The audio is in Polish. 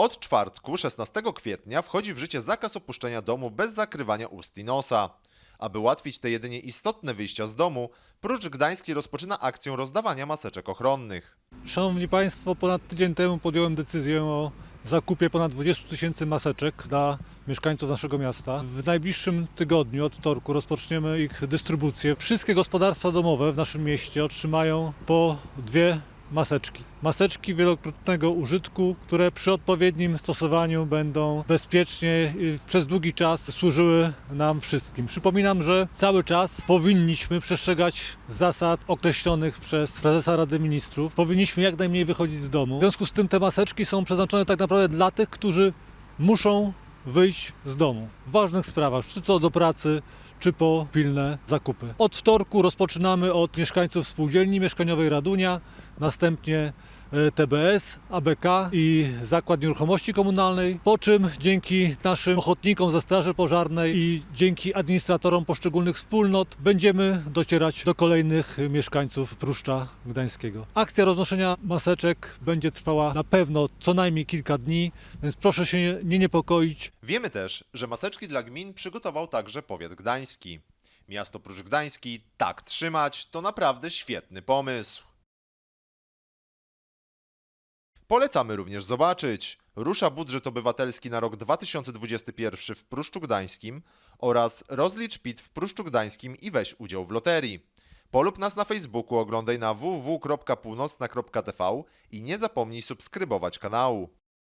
Od czwartku, 16 kwietnia, wchodzi w życie zakaz opuszczenia domu bez zakrywania ust i nosa. Aby ułatwić te jedynie istotne wyjścia z domu, Prócz Gdański rozpoczyna akcję rozdawania maseczek ochronnych. Szanowni Państwo, ponad tydzień temu podjąłem decyzję o zakupie ponad 20 tysięcy maseczek dla mieszkańców naszego miasta. W najbliższym tygodniu, od wtorku, rozpoczniemy ich dystrybucję. Wszystkie gospodarstwa domowe w naszym mieście otrzymają po dwie maseczki. Maseczki wielokrotnego użytku, które przy odpowiednim stosowaniu będą bezpiecznie przez długi czas służyły nam wszystkim. Przypominam, że cały czas powinniśmy przestrzegać zasad określonych przez prezesa Rady Ministrów. Powinniśmy jak najmniej wychodzić z domu. W związku z tym te maseczki są przeznaczone tak naprawdę dla tych, którzy muszą wyjść z domu. W ważnych sprawach, czy to do pracy, czy po pilne zakupy. Od wtorku rozpoczynamy od mieszkańców spółdzielni mieszkaniowej Radunia, następnie e, TBS, ABK i Zakład Nieruchomości Komunalnej, po czym dzięki naszym ochotnikom ze Straży Pożarnej i dzięki administratorom poszczególnych wspólnot będziemy docierać do kolejnych mieszkańców Pruszcza Gdańskiego. Akcja roznoszenia maseczek będzie trwała na pewno co najmniej kilka dni, więc proszę się nie niepokoić. Wiemy też, że maseczki dla gmin przygotował także powiat gdański. Miasto Prócz Gdański tak trzymać to naprawdę świetny pomysł. Polecamy również zobaczyć. Rusza budżet obywatelski na rok 2021 w Pruszczu Gdańskim oraz rozlicz PIT w Pruszczu Gdańskim i weź udział w loterii. Polub nas na Facebooku, oglądaj na www.północna.tv i nie zapomnij subskrybować kanału.